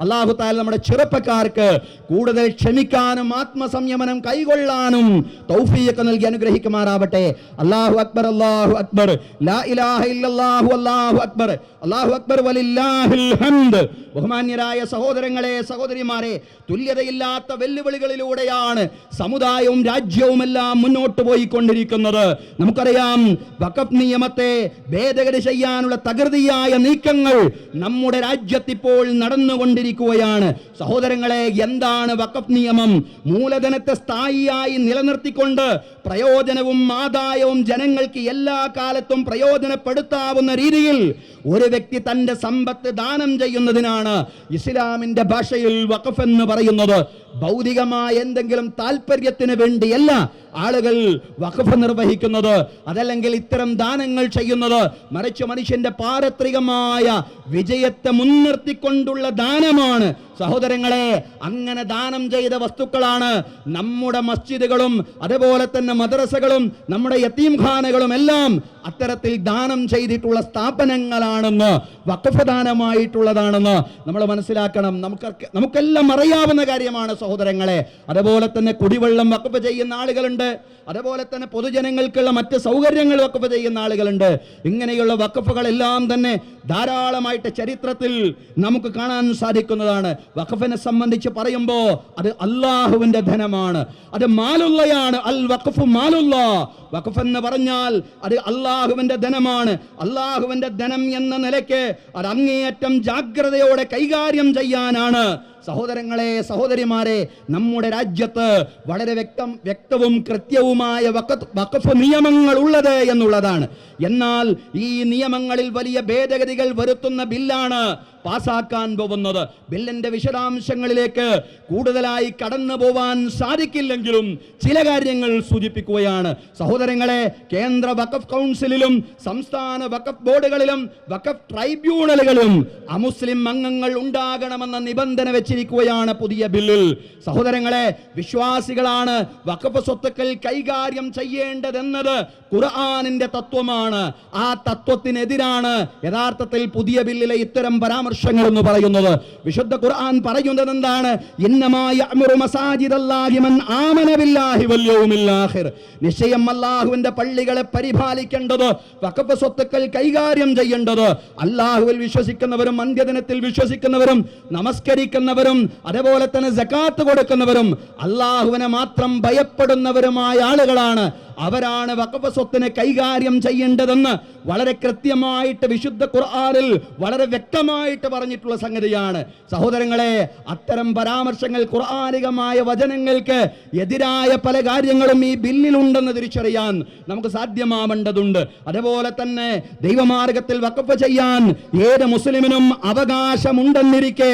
അള്ളാഹു താല നമ്മുടെ ചെറുപ്പക്കാർക്ക് കൂടുതൽ ക്ഷമിക്കാനും ആത്മസംയമനം കൈകൊള്ളാനും തൗഫീയൊക്കെ നൽകി അനുഗ്രഹിക്കുമാറാവട്ടെ. അള്ളാഹു അക്ബർ അള്ളാഹു അക്ബർ. ലാ ഇലാഹ ഇല്ലല്ലാഹു അല്ലാഹു അക്ബർ. അള്ളാഹു അക്ബർ വലില്ലാഹിൽ ഹംദ്. ബഹുമാന്യരായ സഹോദരങ്ങളെ സഹോദരിമാരെ തുല്യതയില്ലാത്ത വെല്ലുവിളികളിലൂടെയാണ് സമുദായവും രാജ്യവും എല്ലാം മുന്നോട്ട് പോയിക്കൊണ്ടിരിക്കുന്നത്. നമുക്കറിയാം വഖഫ് നിയമത്തെ ഭേദഗതി ചെയ്യാനുള്ള തകൃതിയായ നീക്കങ്ങൾ നമ്മുടെ രാജ്യത്തിപ്പോൾ നടന്നുകൊണ്ടിരിക്കുകയാണ് സഹോദരങ്ങളെ എന്താണ് വഖഫ് നിയമം? മൂലധനത്തെ സ്ഥായിയായി നിലനിർത്തിക്കൊണ്ട് പ്രയോജനവും ആദായവും ജനങ്ങൾക്ക് എല്ലാ കാലത്തും പ്രയോജനപ്പെടുത്താവുന്ന രീതിയിൽ ഒരു വ്യക്തി തന്റെ സമ്പത്ത് ദാനം ചെയ്യുന്നതിനാണ് ഇസ്ലാമിന്റെ ഭാഷയിൽ വഖഫ് എന്ന് പറയുന്നത്. ഭൗതികമായ എന്തെങ്കിലും താല്പര്യത്തിന് വേണ്ടിയല്ല ആളുകൾ വഖഫ് നിർവഹിക്കുന്നത്. അതല്ലെങ്കിൽ ഇത്തരം ദാനങ്ങൾ ചെയ്യുന്നത്. മറിച്ച് മനുഷ്യന്റെ പാരത്രികമായ വിജയത്തെ മുൻനിർത്തിക്കൊണ്ടുള്ള ദാനമാണ് സഹോദരങ്ങളെ അങ്ങനെ ദാനം ചെയ്ത വസ്തുക്കളാണ് നമ്മുടെ മസ്ജിദുകളും അതുപോലെ തന്നെ മദ്രസകളും നമ്മുടെ യത്തീംഖാനകളും എല്ലാം അത്തരത്തിൽ ദാനം ചെയ്തിട്ടുള്ള സ്ഥാപനങ്ങളാണെന്ന് വഖഫ് ദാനമായിട്ടുള്ളതാണെന്ന് നമ്മൾ മനസ്സിലാക്കണം. നമുക്ക് നമുക്കെല്ലാം അറിയാവുന്ന കാര്യമാണ് സഹോദരങ്ങളെ. അതുപോലെ തന്നെ കുടിവെള്ളം വഖഫ് ചെയ്യുന്ന ആളുകളുണ്ട്. അതുപോലെ തന്നെ പൊതുജനങ്ങൾക്കുള്ള മറ്റ് സൗകര്യങ്ങൾ വഖഫ് ചെയ്യുന്ന ആളുകളുണ്ട്. ഇങ്ങനെയുള്ള വഖഫുകളെല്ലാം തന്നെ ധാരാളമായിട്ട് ചരിത്രത്തിൽ നമുക്ക് കാണാൻ സാധിക്കുന്നതാണ്. വഖഫിനെ സംബന്ധിച്ച് പറയുമ്പോൾ അത് അള്ളാഹുവിന്റെ ധനമാണ്. അത് മാലുള്ളയാണ്. അൽ വഖഫ് മാലുള്ള. വഖഫ് എന്ന് പറഞ്ഞാൽ അത് അള്ളാഹുവിന്റെ ധനമാണ്. അള്ളാഹുവിന്റെ ധനം എന്ന നിലയ്ക്ക് അത് അങ്ങേയറ്റം ജാഗ്രതയോടെ കൈകാര്യം ചെയ്യാനാണ്. സഹോദരങ്ങളെ സഹോദരിമാരെ നമ്മുടെ രാജ്യത്ത് വളരെ വ്യക്തം വ്യക്തവും കൃത്യവുമായ വഖഫ് നിയമങ്ങൾ ഉള്ളത് എന്നുള്ളതാണ്. എന്നാൽ ഈ നിയമങ്ങളിൽ വലിയ ഭേദഗതികൾ വരുത്തുന്ന ബില്ലാണ് പാസാക്കാൻ പോകുന്നത്. ബില്ലിന്റെ വിശദാംശങ്ങളിലേക്ക് കൂടുതലായി കടന്നു പോവാൻ സാധിക്കില്ലെങ്കിലും ചില കാര്യങ്ങൾ സൂചിപ്പിക്കുകയാണ്. സഹോദരങ്ങളെ കേന്ദ്ര വഖഫ് കൗൺസിലിലും സംസ്ഥാന വഖഫ് ബോർഡുകളിലും വഖഫ് ട്രൈബ്യൂണലുകളിലും അമുസ്ലിം അംഗങ്ങൾ ഉണ്ടാകണമെന്ന നിബന്ധന വെച്ചിരിക്കുകയാണ് പുതിയ ബില്ലിൽ. സഹോദരങ്ങളെ വിശ്വാസികളാണ് വഖഫ് സ്വത്തുക്കൾ കൈകാര്യം ചെയ്യേണ്ടതെന്നത് ഖുർആാനിന്റെ തത്വമാണ്. ആ തത്വത്തിനെതിരാണ് യഥാർത്ഥത്തിൽ പുതിയ ബില്ലിലെ ഇത്തരം പരാമർശങ്ങൾ എന്ന് പറയുന്നത്. വിശുദ്ധ ഖുർആൻ പറയുന്നത് എന്താണ് നിശ്ചയം അല്ലാഹുവിന്റെ പള്ളികളെ പരിപാലിക്കേണ്ടത് വഖഫ് സ്വത്തുക്കൾ കൈകാര്യം ചെയ്യേണ്ടത്. അല്ലാഹുവിൽ വിശ്വസിക്കുന്നവരും അന്ത്യദിനത്തിൽ വിശ്വസിക്കുന്നവരും നമസ്കരിക്കുന്നവരും അതേപോലെ തന്നെ ജക്കാത്ത് കൊടുക്കുന്നവരും അള്ളാഹുവിനെ മാത്രം ഭയപ്പെടുന്നവരുമായ ആളുകളാണ്. അവരാണ് വഖഫ് സ്വത്തിനെ കൈകാര്യം ചെയ്യേണ്ടതെന്ന് വളരെ കൃത്യമായിട്ട് വിശുദ്ധ ഖുർആാനിൽ വളരെ വ്യക്തമായിട്ട് പറഞ്ഞിട്ടുള്ള സംഗതിയാണ്. സഹോദരങ്ങളെ അത്തരം പരാമർശങ്ങൾ ഖുർആാനികമായ വചനങ്ങൾക്ക് എതിരായ പല കാര്യങ്ങളും ഈ ബില്ലിലുണ്ടെന്ന് തിരിച്ചറിയാൻ നമുക്ക് സാധ്യമാവേണ്ടതുണ്ട്. അതുപോലെ തന്നെ ദൈവമാർഗത്തിൽ വഖഫ് ചെയ്യാൻ ഏത് മുസ്ലിമിനും അവകാശമുണ്ടെന്നിരിക്കെ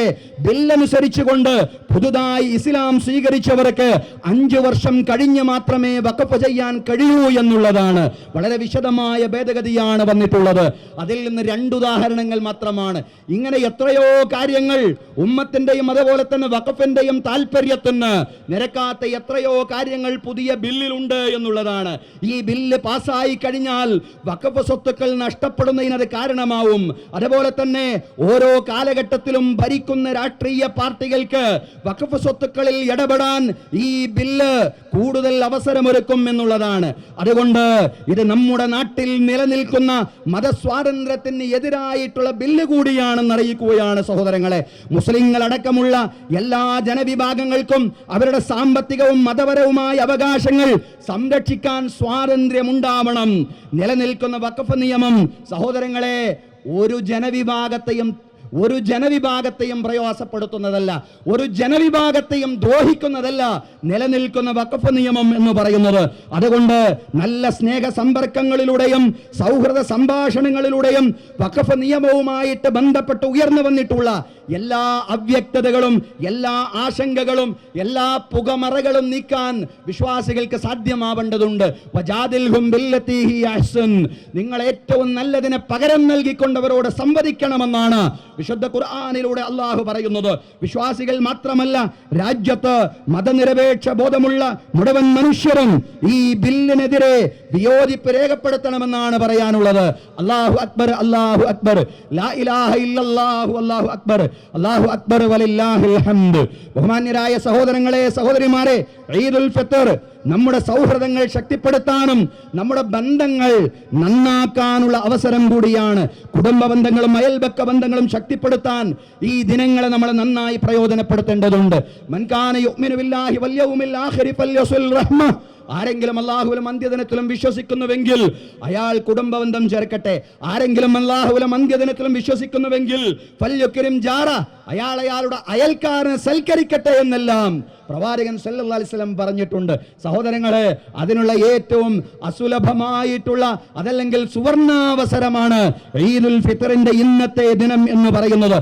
ബില്ലനുസരിച്ചുകൊണ്ട് പുതുതായി ഇസ്ലാം സ്വീകരിച്ചവർക്ക് അഞ്ചു വർഷം കഴിഞ്ഞ് മാത്രമേ വഖഫ് ചെയ്യാൻ കഴിയൂ എന്നുള്ളതാണ്. വളരെ വിശദമായ ഭേദഗതിയാണ് വന്നിട്ടുള്ളത്. അതിൽ നിന്ന് രണ്ട് ഉദാഹരണങ്ങൾ മാത്രമാണ്. ഇങ്ങനെ എത്രയോ കാര്യങ്ങൾ ഉമ്മത്തിന്റെയും അതുപോലെ തന്നെ വഖഫിന്റെയും താല്പര്യത്തിന് നിരക്കാത്ത എത്രയോ കാര്യങ്ങൾ പുതിയ ബില്ലിലുണ്ട് എന്നുള്ളതാണ്. ഈ ബില്ല് പാസ്സായി കഴിഞ്ഞാൽ വഖഫ് സ്വത്തുക്കൾ നഷ്ടപ്പെടുന്നതിനത് കാരണമാവും. അതുപോലെ തന്നെ ഓരോ കാലഘട്ടത്തിലും ഭരിക്കുന്ന രാഷ്ട്രീയ പാർട്ടികൾക്ക് വഖഫ് സ്വത്തുക്കളിൽ ഇടപെടാൻ ഈ ബില്ല് കൂടുതൽ അവസരമൊരുക്കും എന്നുള്ളതാണ്. അതുകൊണ്ട് ഇത് നമ്മുടെ നാട്ടിൽ നിലനിൽക്കുന്ന മതസ്വാതന്ത്ര്യത്തിന് എതിരായിട്ടുള്ള ബില്ല് കൂടിയാണെന്ന് അറിയിക്കുകയാണ് സഹോദരങ്ങളെ. മുസ്ലിങ്ങളടക്കമുള്ള എല്ലാ ജനവിഭാഗങ്ങൾക്കും അവരുടെ സാമ്പത്തികവും മതപരവുമായ അവകാശങ്ങൾ സംരക്ഷിക്കാൻ സ്വാതന്ത്ര്യമുണ്ടാവണം. നിലനിൽക്കുന്ന വക്കഫ് നിയമം സഹോദരങ്ങളെ ഒരു ജനവിഭാഗത്തെയും ഒരു ജനവിഭാഗത്തെയും പ്രയാസപ്പെടുത്തുന്നതല്ല ഒരു ജനവിഭാഗത്തെയും ദ്രോഹിക്കുന്നതല്ല നിലനിൽക്കുന്ന വക്കഫ് നിയമം എന്ന് പറയുന്നത് അതുകൊണ്ട് നല്ല സ്നേഹ സമ്പർക്കങ്ങളിലൂടെയും സൗഹൃദ സംഭാഷണങ്ങളിലൂടെയും വക്കഫ് നിയമവുമായിട്ട് ബന്ധപ്പെട്ട് ഉയർന്നു വന്നിട്ടുള്ള എല്ലാ അവ്യക്തതകളും എല്ലാ ആശങ്കകളും എല്ലാ പുകമറകളും നീക്കാൻ വിശ്വാസികൾക്ക് സാധ്യമാവേണ്ടതുണ്ട്. നിങ്ങൾ ഏറ്റവും നല്ലതിനെ പകരം നൽകിക്കൊണ്ടവരോട് സംവദിക്കണമെന്നാണ് വിശുദ്ധ ഖുർആാനിലൂടെ അള്ളാഹു പറയുന്നത് വിശ്വാസികൾ മാത്രമല്ല രാജ്യത്ത് മതനിരപേക്ഷ ബോധമുള്ള മുഴുവൻ മനുഷ്യരും ഈ ബില്ലിനെതിരെ വിയോജിപ്പ് രേഖപ്പെടുത്തണമെന്നാണ് പറയാനുള്ളത്. അള്ളാഹു അക്ബർ അള്ളാഹു അക്ബർ. അല്ലാഹു അക്ബർ. അല്ലാഹു അക്ബർ ബഹുമാന്യരായ സഹോദരങ്ങളെ സഹോദരിമാരെ ഈദുൽ ഫിത്തർ. നമ്മുടെ സൗഹൃദങ്ങൾ ശക്തിപ്പെടുത്താനും നമ്മുടെ ബന്ധങ്ങൾ നന്നാക്കാനുള്ള അവസരം കൂടിയാണ് കുടുംബ ബന്ധങ്ങളും അയൽപക്ക ബന്ധങ്ങളും ശക്തിപ്പെടുത്താൻ ഈ ദിനങ്ങളെ നമ്മൾ നന്നായി പ്രയോജനപ്പെടുത്തേണ്ടതുണ്ട്. മൻകാന യുഗ്മിനുവില്ലാഹി ആഖിരി ഫല്യസുൽ റഹ്മ. ആരെങ്കിലും അള്ളാഹുവിലും അന്ത്യദിനത്തിലും വിശ്വസിക്കുന്നുവെങ്കിൽ അയാൾ കുടുംബബന്ധം ചേർക്കട്ടെ. ആരെങ്കിലും അള്ളാഹുവിലും അന്ത്യദിനത്തിലും വിശ്വസിക്കുന്നുവെങ്കിൽ ഫല്യുക്കിരും ജാറ അയാൾ അയാളുടെ അയൽക്കാരനെ സൽക്കരിക്കട്ടെ എന്നെല്ലാം പ്രവാചകൻ വസല്ലം പറഞ്ഞിട്ടുണ്ട്. സഹോദരങ്ങളെ അതിനുള്ള ഏറ്റവും അസുലഭമായിട്ടുള്ള അതല്ലെങ്കിൽ സുവർണാവസരമാണ് ഈദുൽ ഫിത്തറിന്റെ ഇന്നത്തെ ദിനം എന്ന് പറയുന്നത്.